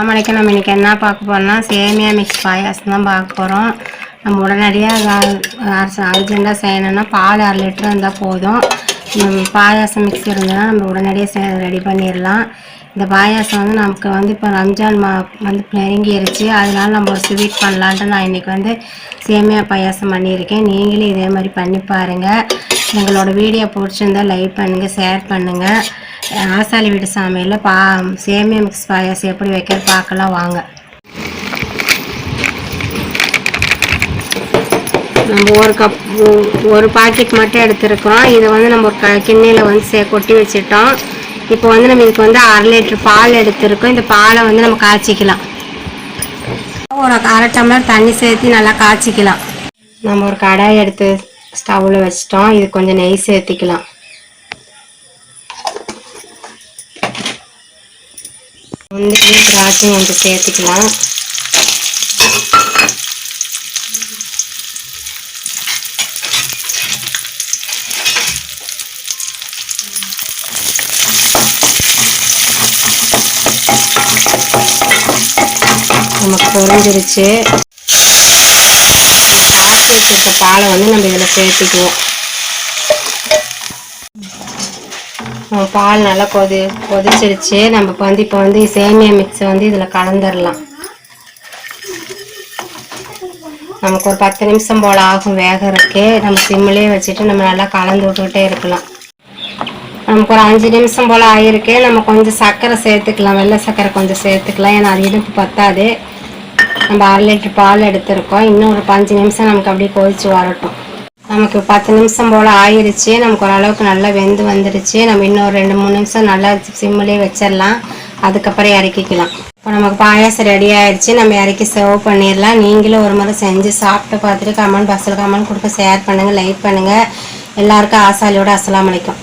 சாமணிக்கு நம்ம இன்னைக்கு என்ன பார்க்க போகிறோம்னா சேமியா மிக்ஸ் பாயாசம் தான் பார்க்க போகிறோம் நம்ம உடனடியாக அர்ஜெண்டாக செய்யணும்னா பால் அரை லிட்டர் இருந்தால் போதும். பாயாசம் மிக்ஸ் இருந்ததுன்னா நம்ம உடனடியாக ரெடி பண்ணிடலாம். இந்த பாயாசம் வந்து நமக்கு வந்து இப்போ ரம்ஜான் மா வந்து நெருங்கிருச்சு. அதனால நம்ம ஒரு ஸ்வீட் பண்ணலான்ட்டு நான் இன்றைக்கி வந்து சேமியா பாயாசம் பண்ணியிருக்கேன். நீங்களும் இதே மாதிரி பண்ணி பாருங்கள் எங்களோட வீடியோ பிடிச்சிருந்தா லைக் பண்ணுங்கள் ஷேர் பண்ணுங்கள் ஆசாலி வீடு சாமியில் பா சேமியா மிக்ஸ் பாயாசம் எப்படி வைக்கிறது பார்க்கலாம் வாங்க. நம்ம ஒரு கப் ஒரு பாக்கெட் மட்டும் எடுத்துருக்கோம் இதை வந்து நம்ம ஒரு க கிண்ணியில் வந்து சே கொட்டி வச்சுட்டோம். இப்போ வந்து நம்ம இதுக்கு வந்து அரை லிட்டர் பால் எடுத்துருக்கோம். இந்த பாலை வந்து நம்ம காய்ச்சிக்கலாம். ஒரு அரை டம்ளர் தண்ணி சேர்த்து நல்லா காய்ச்சிக்கலாம். நம்ம ஒரு கடாய் எடுத்து ஸ்டவ்வில் வச்சிட்டோம். இது கொஞ்சம் நெய் சேர்த்திக்கலாம். முந்திரியும் திராட்சை வந்து சேர்த்துக்கலாம். நமக்கு பொரிஞ்சிருச்சு காய்ச்சி வச்சிருக்க பாலை வந்து நம்ம இதில் சேர்த்துக்குவோம். பால் நல்லா கொதி கொதிச்சிருச்சு. நம்ம வந்து இப்போ வந்து சேமியா மிக்ஸை வந்து இதில் கலந்துடலாம் நமக்கு ஒரு பத்து நிமிஷம் போல் ஆகும் வேகறதுக்கு. நம்ம சிம்மிலே வச்சுட்டு நம்ம நல்லா கலந்து விட்டுக்கிட்டே இருக்கலாம். நமக்கு ஒரு அஞ்சு நிமிஷம் போல் ஆகிருக்கு நம்ம கொஞ்சம் சர்க்கரை சேர்த்துக்கலாம். வெள்ளை சர்க்கரை கொஞ்சம் சேர்த்துக்கலாம். ஏன்னா அது இனிப்பு பத்தாது. நம்ம அரை லிட்டர் பால் எடுத்திருக்கோம். இன்னும் ஒரு பஞ்சு நிமிஷம் நமக்கு அப்படியே கொதிச்சு வரட்டும். நமக்கு பத்து நிமிஷம் போல் ஆயிடுச்சு நமக்கு ஓரளவுக்கு நல்லா வெந்து வந்துடுச்சு நம்ம இன்னொரு ரெண்டு மூணு நிமிஷம் நல்லா சிம்மிலே வச்சிடலாம் அதுக்கப்புறம் இறக்கிக்கலாம். இப்போ நமக்கு பாயாசம் ரெடி ஆயிடுச்சு நம்ம இறக்கி சர்வ் பண்ணிடலாம் நீங்களும் ஒரு முறை செஞ்சு சாப்பிட்டு பார்த்துட்டு கமெண்ட் பாக்ஸில் கமெண்ட் கொடுக்க ஷேர் பண்ணுங்கள் லைக் பண்ணுங்கள் எல்லாருக்கும் ஆசாலியோட அஸ்லாம் வலைக்கும்